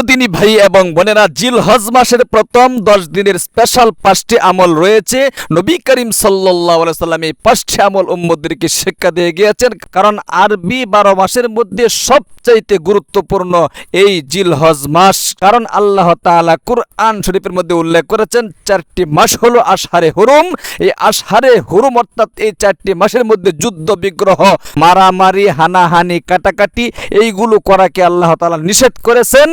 প্রিয় দিনী ভাই এবং বোনেরা জিল হজ মাসের প্রথম দশ দিনের স্পেশাল পাঁচটি আমল রয়েছে। নবী করিম সাল্লাহ এই পাঁচটি আমল উম্মদেরকে শিক্ষা দিয়ে গিয়েছেন। কারণ আরবি বারো মাসের মধ্যে সবচাইতে গুরুত্বপূর্ণ এই জিল হজ মাস। কারণ আল্লাহ তাআলা কুরআন শরীফের মধ্যে উল্লেখ করেছেন, চারটি মাস হলো আশহারে হুরুম। এই আশহারে হুরুম অর্থাৎ এই চারটি মাসের মধ্যে যুদ্ধ, বিগ্রহ, মারামারি, হানাহানি, কাটাকাটি, এইগুলো করাকে আল্লাহ তাআলা নিষেধ করেছেন।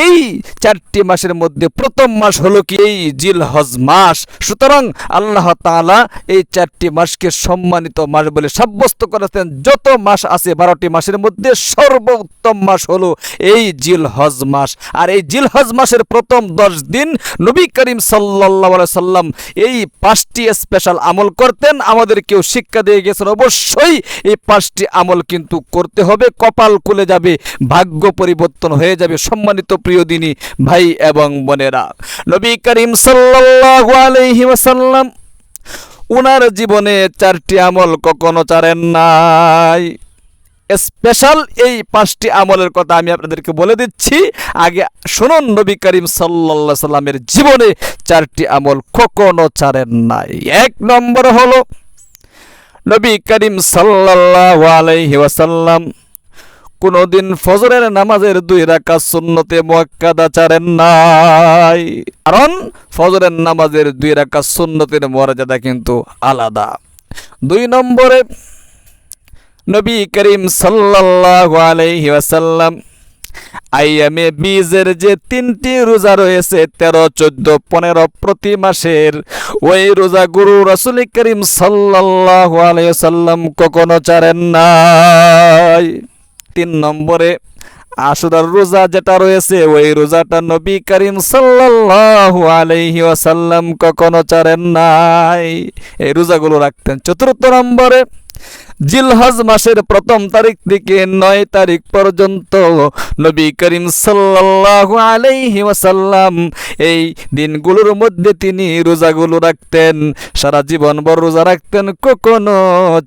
এই চারটি মাসের মধ্যে প্রথম মাস হলো কি? এই জিল হজ মাস। সুতরাং আল্লাহ তাআলা এই চারটি মাসকে সম্মানিত মাস বলে সাব্যস্ত করেছেন। যত মাস আছে বারোটি মাসের মধ্যে সর্বোত্তম মাস হলো এই জিল হজ মাস। আর এই জিল হজ মাসের প্রথম দশ দিন নবী করিম সাল্লাহ সাল্লাম এই পাঁচটি স্পেশাল আমল করতেন। আমাদেরকেও শিক্ষা দিয়ে গেছেন, অবশ্যই এই পাঁচটি আমল কিন্তু করতে হবে। কপাল খুলে যাবে, ভাগ্য পরিবর্তন হয়ে যাবে, সম্মানিত প্রিয় দিনী, ভাই এবং বোনেরা। নবী করিম সাল্লাল্লাহু আলাইহি ওয়াসাল্লাম উনার জীবনে চারটি আমল কখনো চারেন নাই। স্পেশাল এই পাঁচটি আমলের কথা আমি আপনাদেরকে বলে দিচ্ছি। আগে শুনুন, নবী করিম সাল্লা সাল্লামের জীবনে চারটি আমল কখনো ছাড়েন নাই। এক নম্বর হলো, নবী করিম সাল্লাল্লাহু আলাইহি ওয়াসাল্লাম কোনোদিন ফজরের নামাজের দুই রাকাত সুন্নতে মুয়াক্কাদা ছাড়েন নাই। কারণ ফজরের নামাজের দুই রাকাত সুন্নতের মর্যাদা কিন্তু আলাদা। দুই নম্বরে নবী করিম সাল্লাল্লাহু আলাইহি ওয়াসাল্লাম আইয়ামে বীজের যে তিনটি রোজা রয়েছে, তেরো, চোদ্দ, পনেরো প্রতি মাসের, ওই রোজা গুরু রসুল করিম সাল্লাল্লাহু আলাইহি ওয়াসাল্লাম কখনো চারেন নাই। তিন নম্বরে আশুরার রোজা যেটা রয়েছে, ওই রোজাটা নবী করিম সাল্লাল্লাহু আলাইহি ওয়াসাল্লাম কখনো চারেন নাই। এই রোজাগুলো রাখতেন। চতুর্থ নম্বরে জিলহজ মাসের প্রথম তারিখ থেকে নয় তারিখ পর্যন্ত নবী করিম সাল্লাল্লাহু আলাইহি ওয়াসাল্লাম এই দিনগুলোর মধ্যে তিনি রোজাগুলো রাখতেন। সারা জীবন ভর রোজা রাখতেন, কখনো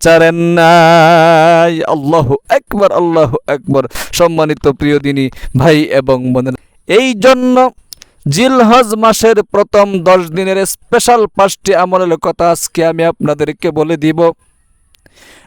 চারেন নাই। আল্লাহ একবার আল্লাহ একবার সম্মানিত প্রিয় দিনী ভাই এবং বোনেরা, এই জন্য জিলহজ মাসের প্রথম দশ দিনের স্পেশাল পাঁচটি আমলের কথা আজকে আমি আপনাদেরকে বলে দিব।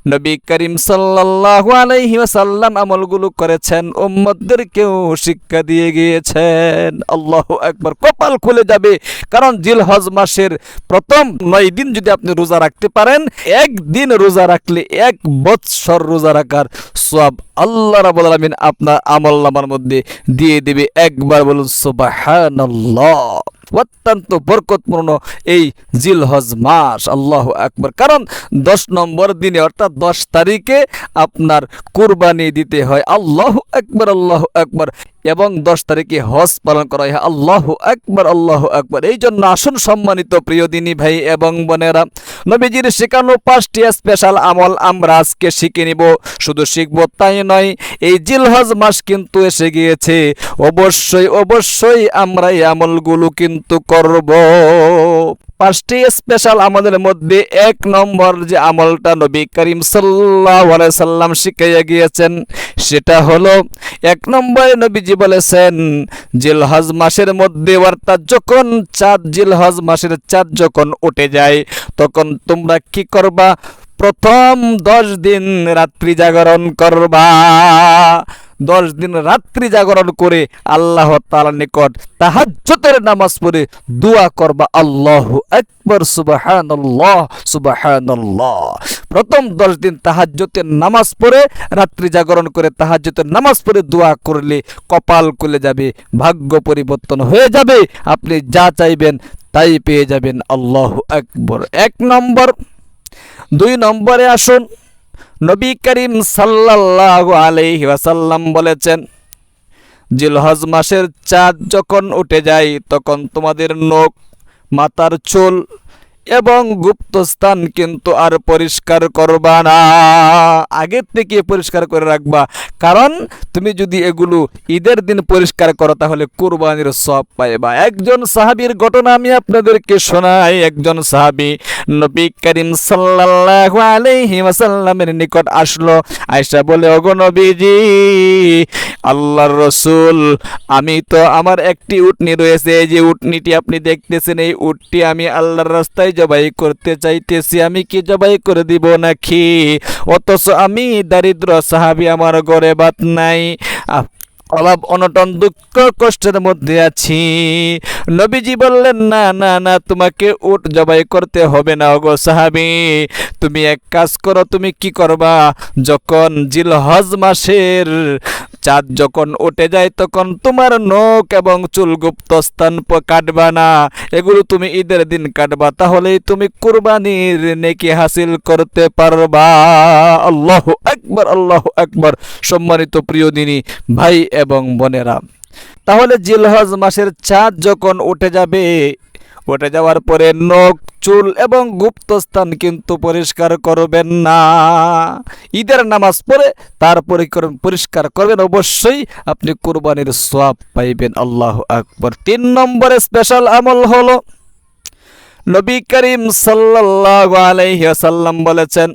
নবী করিম সাল্লাল্লাহু আলাইহি ওয়াসাল্লাম আমলগুলো করেছেন, উম্মতদেরকেও শিক্ষা দিয়ে গিয়েছেন। আল্লাহু আকবার, কপাল খুলে যাবে। কারণ জিলহজ মাসের প্রথম নয় দিন যদি আপনি রোজা রাখতে পারেন, একদিন রোজা রাখলে এক বৎসর রোজা রাখার সব আল্লাহ রাব্বুল আলামিন আপনার আমল নামার মধ্যে দিয়ে দেবে। একবার বলুন, সুবহানাল্লাহ। অত্যন্ত বরকতপূর্ণ এই জিলহজ মাস। আল্লাহ আকবর। কারণ দশ নম্বর দিনে, অর্থাৎ দশ তারিখে আপনার কুরবানি দিতে হয়। আল্লাহ আকবর আল্লাহ আকবর। এবং দশ তারিখে হজ পালন করা হয়। আল্লাহ আকবর আল্লাহ আকবর। এই জন্য আসুন সম্মানিত প্রিয় দিনী ভাই এবং বোনেরা, নবীজির শেখানো পাঁচটি স্পেশাল আমল আমরা আজকে শিখে নিব। শুধু শিখব তাই নয়, এই জিলহজ মাস কিন্তু এসে গিয়েছে। অবশ্যই অবশ্যই আমরা এই আমলগুলো কিন্তু করব। পাঁচটি স্পেশাল আমলের মধ্যে এক নম্বর যে আমলটা নবী করিম আলাইহি সাল্লাম শিখাইয়া গিয়েছেন, সেটা হলো এক নম্বরে নবীজি বলেছেন, জিলহজ মাসের মধ্যে অর্থাৎ যখন চাঁদ জিলহজ মাসের চাঁদ যখন উঠে যায়, তখন তোমরা কি করবা? প্রথম দশ দিন রাত্রি জাগরণ করবা। দশ দিন রাত্রি জাগরণ করে আল্লাহ তাআলার নিকট তাহাজ্জুদের নামাজ পড়ে দোয়া করবা, আল্লাহু আকবার, সুবহানাল্লাহ সুবহানাল্লাহ। প্রথম দশ দিন তাহাজ্জুদের নামাজ পড়ে, রাত্রি জাগরণ করে তাহাজ্জুদের নামাজ পড়ে দোয়া করলে কপাল খুলে যাবে, ভাগ্য পরিবর্তন হয়ে যাবে, আপনি যা চাইবেন তাই পেয়ে যাবেন, আল্লাহ আকবার। এক নম্বর, দুই নম্বরে আসুন। নবী করিম সাল্লাল্লাহু আলাইহি ওয়াসাল্লাম বলেছেন, জিলহজ মাসের চাঁদ যখন উঠে যায়, তখন তোমাদের নখ, মাথার চুল এবং গুপ্তস্থান কিন্তু আর পরিষ্কার করবা না। আগের থেকে পরিষ্কার করে রাখবা। কারণ তুমি যদি এগুলো ঈদের দিন পরিষ্কার করো, তাহলে কোরবানির সব পাইবা। একজন সাহাবীর ঘটনা আমি আপনাদেরকে শোনাই। একজন সাহাবী নবী করিম সাল্লাল্লাহু আলাইহি ওয়াসাল্লামের নিকট আসলো। আয়েশা বলে, ওগো নবীজি, আল্লাহর রসুল, আমি তো আমার একটি উটনি রয়েছে। এই যে উটনিটি আপনি দেখতেছেন, এই উটটি আমি আল্লাহর রাস্তায় জবাই করতে চাইতেছি। আমি কি জবাই করে দিব নাকি? অথচ আমি দারিদ্র সাহাবি, আমার ঘরে বাত নাই। অভাব, অনটন, দুঃখ, কষ্টের মধ্যে আছি। নবীজি বললেন, না না না, তোমাকে উট জবাই করতে হবে না ওগো সাহাবি। তুমি এক কাজ করো, তুমি কি করবা? যখন জিলহজ মাসের চাঁদ যখন উঠে যায়, তখন তোমার নখ এবং চুল গুপ্ত স্থান কাটবা না। এগুলো তুমি ঈদের দিন কাটবা, তাহলেই তুমি কুরবানির নেকি হাসিল করতে পারবা। আল্লাহ একবার আল্লাহ একবার সম্মানিত প্রিয় দিনী, ভাই এবং বোনেরা, তাহলে জিলহজ মাসের চাঁদ যখন উঠে যাবে উঠে যাওয়ার পরে নখ, চুল এবং গুপ্তস্থান কিন্তু পরিষ্কার করবেন না। ঈদের নামাজ পড়ে তারপরে কর- পরিষ্কার করবেন, অবশ্যই আপনি কুরবানির সোয়াব পাইবেন। আল্লাহ আকবর। তিন নম্বরে স্পেশাল আমল হলো, নবী করিম সাল্লাল্লাহু আলাইহি ওয়াসাল্লাম বলেছেন,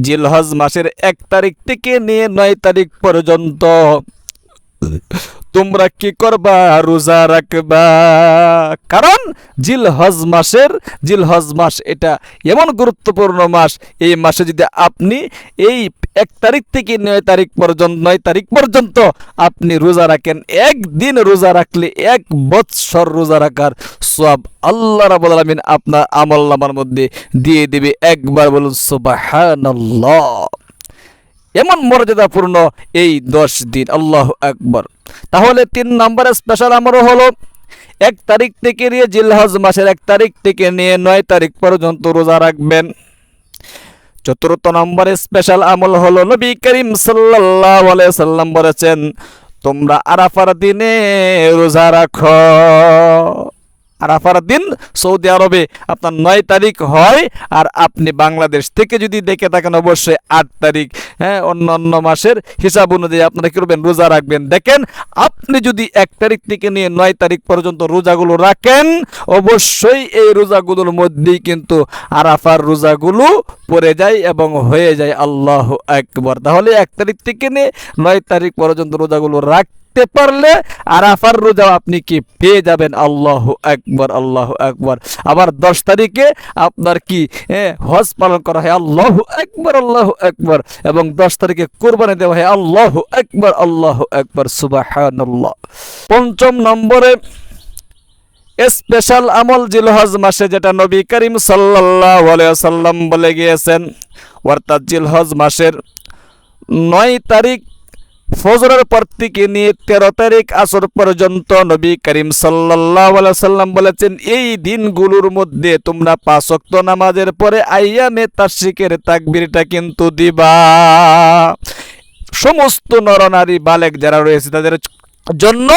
জিলহজ মাসের এক তারিখ থেকে নিয়ে নয় তারিখ পর্যন্ত তোমরা কি করবা? রোজা রাখবা। কারণ জিলহজ মাসের, জিলহজ মাস এটা এমন গুরুত্বপূর্ণ মাস। এই মাসে যদি আপনি এই এক তারিখ থেকে নয় তারিখ পর্যন্ত, নয় তারিখ পর্যন্ত আপনি রোজা রাখেন, একদিন রোজা রাখলে এক বৎসর রোজা রাখার সব আল্লাহ রাবুল আলমিন আপনার আমল নামার মধ্যে দিয়ে দেবে। একবার বলুন, সুবাহানাল্লাহ। এমন মর্যাদাপূর্ণ এই দশ দিন। আল্লাহ আকবর। তাহলে তিন নম্বরে স্পেশাল আমারও হলো এক তারিখ থেকে নিয়ে জিলহজ মাসের এক তারিখ থেকে নিয়ে নয় তারিখ পর্যন্ত রোজা রাখবেন। চতুর্থ নম্বরে স্পেশাল আমল হলো নবী করিম সাল্লাহ সাল্লাম বলেছেন, তোমরা আরাফার দিনে রোজা রাখো। আরাফার দিন সৌদি আরবে আপনার নয় তারিখ হয় আর আপনি বাংলাদেশ থেকে যদি দেখে থাকেন অবশ্যই আট তারিখ হ্যাঁ অন্য অন্য মাসের হিসাব অনুযায়ী আপনারা কী করবেন? রোজা রাখবেন। দেখেন, আপনি যদি এক তারিখ থেকে নিয়ে নয় তারিখ পর্যন্ত রোজাগুলো রাখেন, অবশ্যই এই রোজাগুলোর মধ্যেই কিন্তু আরাফার রোজাগুলো পড়ে যায় এবং হয়ে যায়। আল্লাহ একবার তাহলে এক তারিখ থেকে নিয়ে নয় তারিখ পর্যন্ত রোজাগুলো রাখ রাখতে পারলে আরাফার রোজা আপনি কি পেয়ে যাবেন? আল্লাহ একবার আল্লাহ একবার আবার দশ তারিখে আপনার কি হজ পালন করা হয়, আল্লাহ একবার আল্লাহ একবার এবং দশ তারিখে কোরবানি দেওয়া হয়, আল্লাহ একবার আল্লাহ একবার সুবাহান্লাহ পঞ্চম নম্বরে স্পেশাল আমল জিলহজ মাসে, যেটা নবী করিম আলাইহি সাল্লাম বলে গিয়েছেন অর্থাৎ জিলহজ মাসের নয় তারিখ ফজরের পর থেকে নিয়ে তেরো তারিখ আসর পর্যন্ত নবী করিম সাল্লাম বলেছেন, এই দিনগুলোর মধ্যে তোমরা পাঁচ ওয়াক্ত নামাজের পরে আইয়ামে তাশরিকের তাকবীরটা কিন্তু দিবা। সমস্ত নরনারী বালেক যারা রয়েছে, তাদের জন্য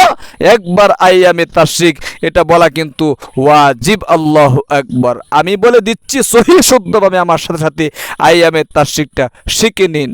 একবার আইয়ামে তাশরিক, এটা বলা কিন্তু ওয়াজিব, আল্লাহ একবার আমি বলে দিচ্ছি, সহি শুদ্ধভাবে আমার সাথে সাথে আইয়ামে তাশরিকটা শিখে নিন।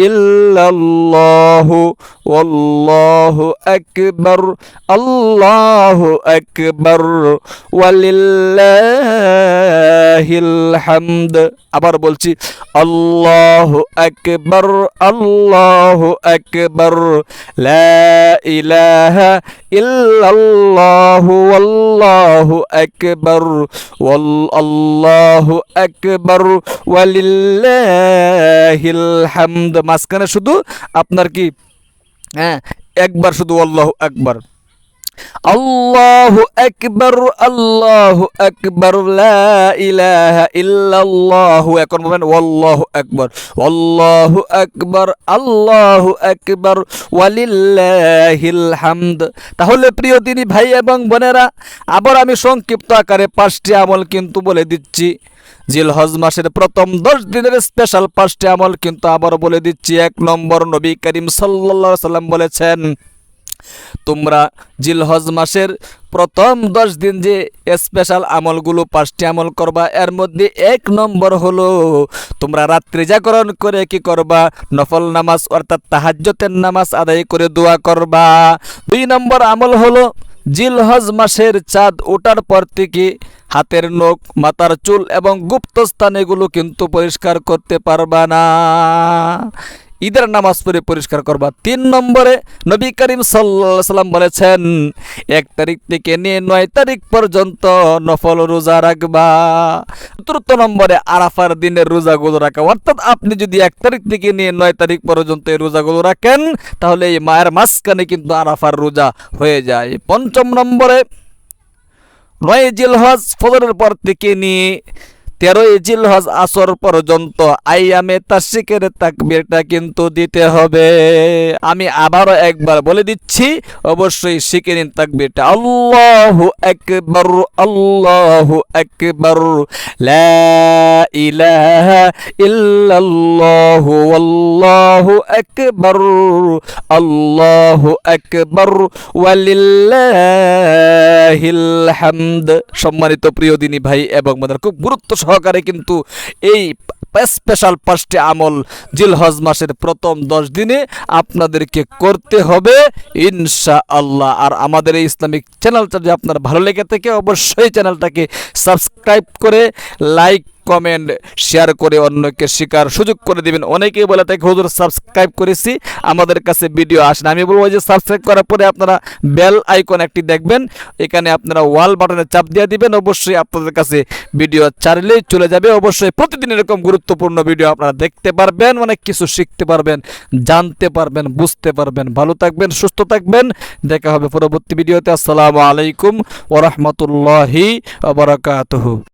ইলাহা ইল্লাল্লাহু ওয়াল্লাহু আকবার আল্লাহু আকবার ওয়ালিল্লাহিল হামদ আবার বলছি, আল্লাহু আকবার আল্লাহু আকবার, লা ইলাহা ইল্লাল্লাহু ওয়াল্লাহু আকবার ওয়াল আল্লাহু আকবার, ওয়ালিল্লাহিল হামদ. মাঝখানে শুধু আপনার কি? হ্যাঁ একবার শুধু আল্লাহ আকবার। আল্লাহু আকবার আল্লাহু আকবার লা ইলাহা ইল্লাল্লাহু এখন বলবেন আল্লাহু আকবার আল্লাহু আকবার আল্লাহু আকবার ওয়ালিল্লাহিল হামদ তাহলে প্রিয় দিনী ভাই এবং বোনেরা, আবার আমি সংক্ষিপ্ত আকারে পাঁচটি আমল কিন্তু বলে দিচ্ছি। জিলহজ মাসের প্রথম দশ দিনের স্পেশাল পাঁচটি আমল কিন্তু আবার বলে দিচ্ছি। এক নম্বর নবী করিম আলাইহি সাল্লাম বলেছেন তোমরা জিলহজ মাসের প্রথম দশ দিন যে স্পেশাল আমলগুলো, পাঁচটি আমল করবা, এর মধ্যে এক নম্বর হলো তোমরা রাত্রি জাগরণ করে কি করবা? নফল নামাজ অর্থাৎ তাহাজ্জতের নামাজ আদায় করে দোয়া করবা। দুই নম্বর আমল হলো জিলহজ মাসের চাঁদ ওঠার পর থেকে হাতের নখ, মাথার চুল এবং গুপ্তস্থান এগুলো কিন্তু পরিষ্কার করতে পারবা না। ঈদের নামাজ পড়ে পরিষ্কার করবা। তিন নম্বরে নবী করিম সাল্লাল্লাহু সাল্লাম বলেছেন, এক তারিখ থেকে নিয়ে নয় তারিখ পর্যন্ত নফল রোজা রাখবা। চতুর্থ নম্বরে আরাফার দিনের রোজাগুলো রাখা। অর্থাৎ আপনি যদি এক তারিখ থেকে নিয়ে নয় তারিখ পর্যন্ত এই রোজাগুলো রাখেন, তাহলে এই মায়ের মাঝখানে কিন্তু আরাফার রোজা হয়ে যায়। পঞ্চম নম্বরে নয় জিলহজ ফজরের পর থেকে নিয়ে তেরোই জিলহজ আসর পর্যন্ত আইয়ামে তাসিকের তাকবীরটা কিন্তু দিতে হবে। আমি আবারও একবার বলে দিচ্ছি, অবশ্যই শিখে নিন তাকবীরটা। আল্লাহু আকবার আল্লাহু আকবার লা আল্লাহু আকবার আল্লাহু আকবার ওয়ালিল্লাহিল হামদ। সম্মানিত প্রিয় দিনী ভাই এবং আমাদের খুব গুরুত্ব সহকারে কিন্তু এই স্পেশাল পাঁচটি আমল জিলহজ মাসের প্রথম দশ দিনে আপনাদেরকে করতে হবে ইনশা আল্লাহ আর আমাদের এই ইসলামিক চ্যানেলটা যদি আপনার ভালো লেগে থাকে, অবশ্যই চ্যানেলটাকে সাবস্ক্রাইব করে লাইক কমেন্ট শেয়ার করে অন্যকে শেখার সুযোগ করে দিবেন। অনেকেই বলে থাকে, হুজুর সাবস্ক্রাইব করেছি, আমাদের কাছে ভিডিও আসেন আমি বলব যে সাবস্ক্রাইব করার পরে আপনারা বেল আইকন একটি দেখবেন, এখানে আপনারা ওয়াল বাটনে চাপ দিয়ে দিবেন। অবশ্যই আপনাদের কাছে ভিডিও চাইলেই চলে যাবে। অবশ্যই প্রতিদিন এরকম গুরুত্বপূর্ণ ভিডিও আপনারা দেখতে পারবেন, অনেক কিছু শিখতে পারবেন, জানতে পারবেন, বুঝতে পারবেন। ভালো থাকবেন, সুস্থ থাকবেন। দেখা হবে পরবর্তী ভিডিওতে আসসালামু আলাইকুম ওরহমতুল্লাহি বারাকাতুহু।